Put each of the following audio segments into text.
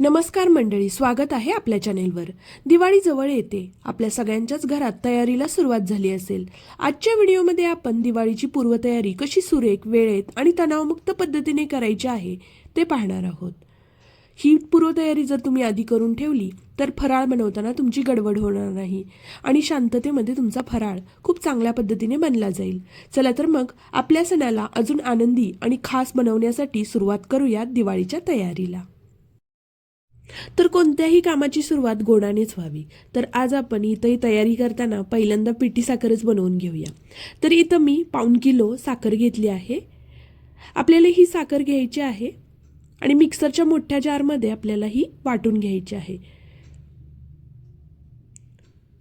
नमस्कार मंडळी स्वागत आहे आपल्या चॅनेलवर. दिवाळी जवळ येते. आपल्या सगळ्यांच्याच घरात तयारीला सुरुवात झाली असेल. आजच्या व्हिडिओमध्ये आपण दिवाळीची पूर्वतयारी कशी सुरेख वेळेत आणि तणावमुक्त पद्धतीने करायची आहे ते पाहणार आहोत. ही पूर्वतयारी जर तुम्ही आधी करून ठेवली तर फराळ बनवताना तुमची गडबड होणार नाही आणि शांततेमध्ये तुमचा फराळ खूप चांगल्या पद्धतीने बनला जाईल. चला तर मग आपल्या सणाला अजून आनंदी आणि खास बनवण्यासाठी सुरुवात करूयात दिवाळीच्या तयारीला. तर कोणत्याही कामाची सुरुवात गोडानेच व्हावी. तर आज आपण इथंही तयारी करताना पहिल्यांदा पिठी साखरच बनवून घेऊया. तर इथं मी पाऊण किलो साखर घेतली आहे. आपल्याला ही साखर घ्यायची आहे आणि मिक्सरच्या मोठ्या जारमध्ये आपल्याला ही वाटून घ्यायची आहे.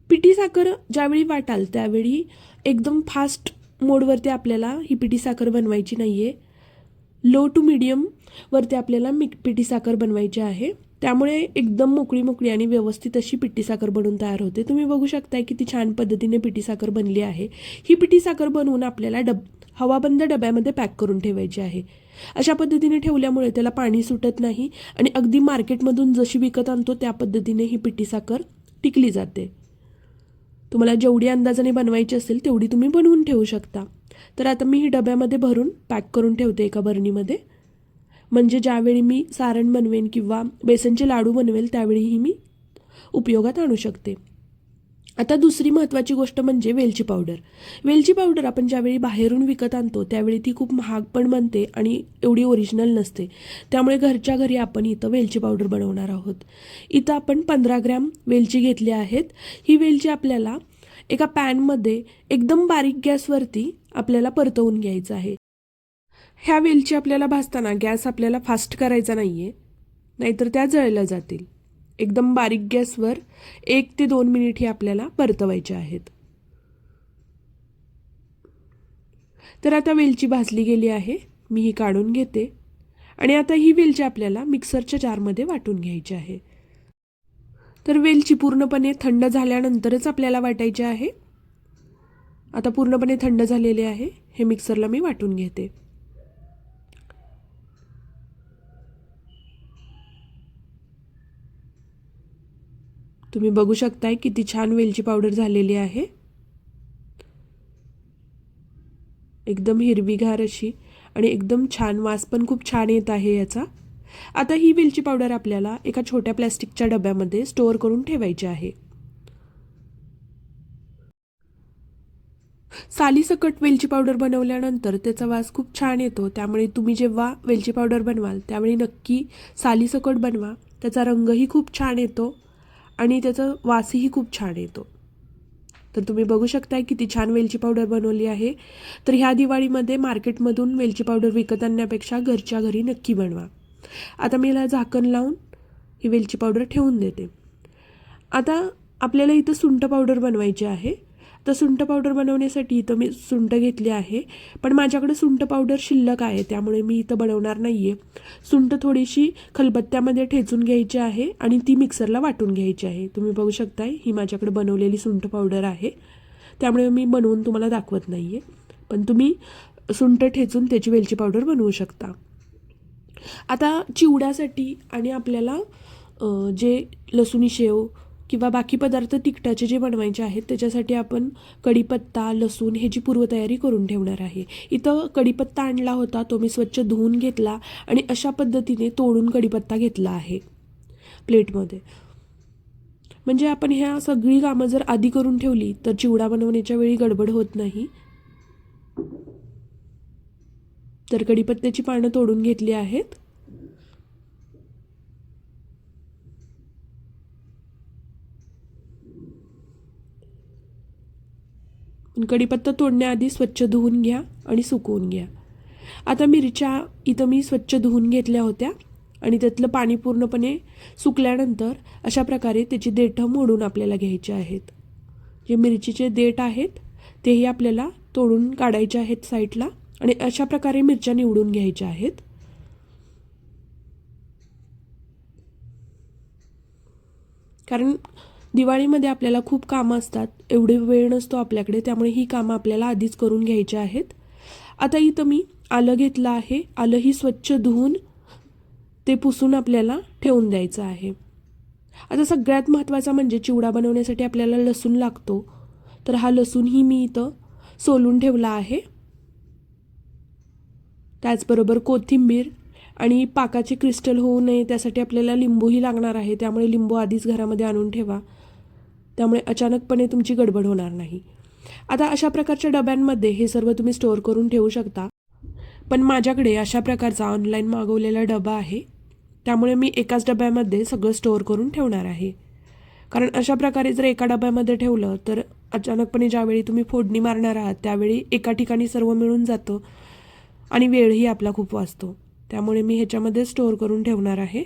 पिठी साखर ज्यावेळी वाटाल त्यावेळी एकदम फास्ट मोडवरती आपल्याला ही पिठी साखर बनवायची नाही आहे लो टू मिडियम वरती आपल्याला मिक पिठी साखर बनवायची आहे. त्यामुळे एकदम मोकळी मोकळी आणि व्यवस्थित अशी पिठी साखर बनवून तयार होते. तुम्ही बघू शकताय किती छान पद्धतीने पिठी साखर बनली आहे. ही पिठी साखर बनवून आपल्याला डब हवाबंद डब्यामध्ये पॅक करून ठेवायची आहे. अशा पद्धतीने ठेवल्यामुळे त्याला पाणी सुटत नाही आणि अगदी मार्केटमधून जशी विकत आणतो त्या पद्धतीने ही पिठी साखर टिकली जाते. तुम्हाला जेवढी अंदाजाने बनवायची असेल तेवढी तुम्ही बनवून ठेवू शकता. तर आता मी ही डब्यामध्ये भरून पॅक करून ठेवते एका बरणीमध्ये. म्हणजे ज्यावेळी मी सारण बनवेन किंवा बेसनचे लाडू बनवेल त्यावेळीही मी उपयोगात आणू शकते. आता दुसरी महत्त्वाची गोष्ट म्हणजे वेलची पावडर. वेलची पावडर आपण ज्यावेळी बाहेरून विकत आणतो त्यावेळी ती खूप महाग पण बनते आणि एवढी ओरिजिनल नसते. त्यामुळे घरच्या घरी आपण इथं वेलची पावडर बनवणार आहोत. इथं आपण पंधरा ग्रॅम वेलची घेतली आहेत. ही वेलची आपल्याला एका पॅनमध्ये एकदम बारीक गॅसवरती आपल्याला परतवून घ्यायचं आहे. ह्या वेलची आपल्याला भाजताना गॅस आपल्याला फास्ट करायचा नाही आहे नाहीतर त्या जळल्या जातील. एकदम बारीक गॅसवर एक ते दोन मिनिट ही आपल्याला परतवायचे आहेत. तर आता वेलची भाजली गेली आहे मी ही काढून घेते. आणि आता ही वेलची आपल्याला मिक्सरच्या जारमध्ये वाटून घ्यायची आहे. तर वेलची पूर्णपणे थंड झाल्यानंतरच आपल्याला वाटायची आहे. आता पूर्णपणे थंड झालेले आहे हे मिक्सरला मी वाटून घेते. तुम्ही बघू शकताय किती छान वेलची पावडर झालेली आहे. एकदम हिरवीगार अशी आणि एकदम छान वास पण खूप छान येत आहे याचा. आता ही वेलची पावडर आपल्याला एका छोट्या प्लॅस्टिकच्या डब्यामध्ये स्टोअर करून ठेवायची आहे. सालीसकट वेलची पावडर बनवल्यानंतर त्याचा वास खूप छान येतो. त्यामुळे तुम्ही जेव्हा वेलची पावडर बनवाल त्यावेळी नक्की सालीसकट बनवा. त्याचा रंगही खूप छान येतो. आणि त्याचा वासही खूप छान येतो. तर तुम्ही बघू शकताय किती छान वेलची पावडर बनवली आहे. तर ह्या दिवाळीमध्ये मार्केटमधून वेलची पावडर विकत आणण्यापेक्षा घरच्या घरी नक्की बनवा. आता मी याला झाकण लावून ही वेलची पावडर ठेवून देते. आता आपल्याला इथं सुंठ पावडर बनवायची आहे. तर सुंठ पावडर बनवण्यासाठी इथं मी सुंठ घेतली आहे. पण माझ्याकडे सुंठ पावडर शिल्लक आहे त्यामुळे मी इथं बनवणार नाही आहे सुंठ थोडीशी खलबत्त्यामध्ये ठेचून घ्यायची आहे आणि ती मिक्सरला वाटून घ्यायची आहे. तुम्ही बघू शकताय ही माझ्याकडे बनवलेली सुंठ पावडर आहे. त्यामुळे मी बनवून तुम्हाला दाखवत नाही आहे पण तुम्ही सुंठ ठेचून त्याची वेलची पावडर बनवू शकता. आता चिवड्यासाठी आणि आपल्याला जे लसुणी शेव किंवा बाकी पदार्थ तिखटाचे जे बनवायचे आहेत त्याच्यासाठी आपण कढीपत्ता लसूण ह्याची पूर्वतयारी करून ठेवणार आहे. इथं कढीपत्ता आणला होता तो मी स्वच्छ धुवून घेतला आणि अशा पद्धतीने तोडून कढीपत्ता घेतला आहे प्लेटमध्ये. म्हणजे आपण ह्या सगळी कामं जर आधी करून ठेवली तर चिवडा बनवण्याच्या वेळी गडबड होत नाही. तर कढीपत्त्याची पानं तोडून घेतली आहेत. कढीपत्ता तोडण्याआधी स्वच्छ धुवून घ्या आणि सुकवून घ्या. आता मिरच्या इथं मी स्वच्छ धुवून घेतल्या होत्या आणि त्यातलं पाणी पूर्णपणे सुकल्यानंतर अशा प्रकारे त्याची देठं मोडून आपल्याला घ्यायची आहेत. जे मिरचीचे देठ आहेत तेही आपल्याला तोडून काढायचे आहेत साईडला आणि अशा प्रकारे मिरच्या निवडून घ्यायच्या आहेत. कारण दिवाळीमध्ये आपल्याला खूप कामं असतात. एवढे वेळ नसतो आपल्याकडे त्यामुळे ही कामं आपल्याला आधीच करून घ्यायची आहेत. आता इथं मी आलं घेतलं आहे. आलं ही स्वच्छ धुवून ते पुसून आपल्याला ठेवून द्यायचं आहे. आता सगळ्यात महत्त्वाचा म्हणजे चिवडा बनवण्यासाठी आपल्याला लसूण लागतो. तर हा लसूणही मी इथं सोलून ठेवला आहे. त्याचबरोबर कोथिंबीर आणि पाकाचे क्रिस्टल होऊ नये त्यासाठी आपल्याला लिंबूही लागणार आहे त्यामुळे लिंबू आधीच घरामध्ये आणून ठेवा. त्यामुळे अचानकपणे तुमची गडबड होणार नाही. आता अशा प्रकारच्या डब्यांमध्ये हे सर्व तुम्ही स्टोअर करून ठेवू शकता. पण माझ्याकडे अशा प्रकारचा ऑनलाईन मागवलेला डबा आहे. त्यामुळे मी एकाच डब्यामध्ये सगळं स्टोअर करून ठेवणार आहे. कारण अशा प्रकारे जर एका डब्यामध्ये ठेवलं तर अचानकपणे ज्यावेळी तुम्ही फोडणी मारणार आहात त्यावेळी एका ठिकाणी सर्व मिळून जातं आणि वेळही आपला खूप वाचतो. त्यामुळे मी ह्याच्यामध्ये स्टोअर करून ठेवणार आहे.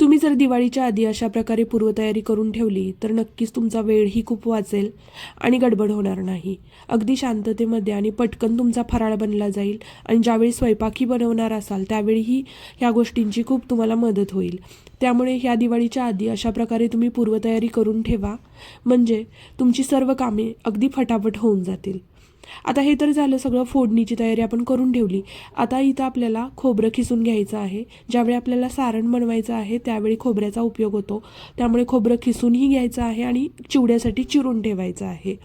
तुम्ही जर दिवाळीच्या आधी अशा प्रकारे पूर्वतयारी करून ठेवली तर नक्कीच तुमचा वेळही खूप वाचेल आणि गडबड होणार नाही. अगदी शांततेमध्ये आणि पटकन तुमचा फराळ बनला जाईल आणि ज्यावेळी स्वयंपाकी बनवणार असाल त्यावेळीही ह्या गोष्टींची खूप तुम्हाला मदत होईल. त्यामुळे ह्या दिवाळीच्या आधी अशा प्रकारे तुम्ही पूर्वतयारी करून ठेवा. म्हणजे तुमची सर्व कामे अगदी फटाफट होऊन जातील. आता हे तर झालं सगळं फोडणीची तयारी आपण करून ठेवली. आता इथं आपल्याला खोबरं खिसून घ्यायचं आहे. ज्यावेळी आपल्याला सारण बनवायचं आहे त्यावेळी खोबऱ्याचा उपयोग होतो. त्यामुळे खोबरं खिसूनही घ्यायचं आहे आणि चिवड्यासाठी चिरून ठेवायचं आहे.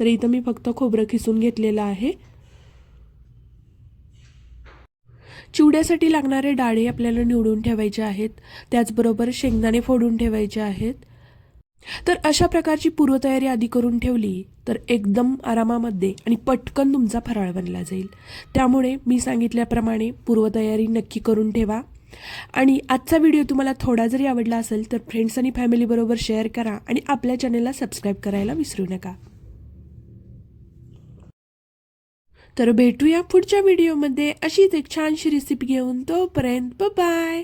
तर इथं मी फक्त खोबरं खिसून घेतलेलं आहे. चिवड्यासाठी लागणारे डाळे आपल्याला निवडून ठेवायचे आहेत. त्याचबरोबर शेंगदाणे फोडून ठेवायचे आहेत. तर अशा प्रकारची पूर्वतयारी आधी करून ठेवली तर एकदम आरामामध्ये आणि पटकन तुमचा फराळ बनला जाईल. त्यामुळे मी सांगितल्याप्रमाणे पूर्वतयारी नक्की करून ठेवा. आणि आजचा व्हिडिओ तुम्हाला थोडा जरी आवडला असेल तर फ्रेंड्स आणि फॅमिलीबरोबर शेअर करा आणि आपल्या चॅनलला सबस्क्राईब करायला विसरू नका. तर भेटूया पुढच्या व्हिडिओमध्ये. अशीच एक छानशी रेसिपी घेऊन तोपर्यंत बाय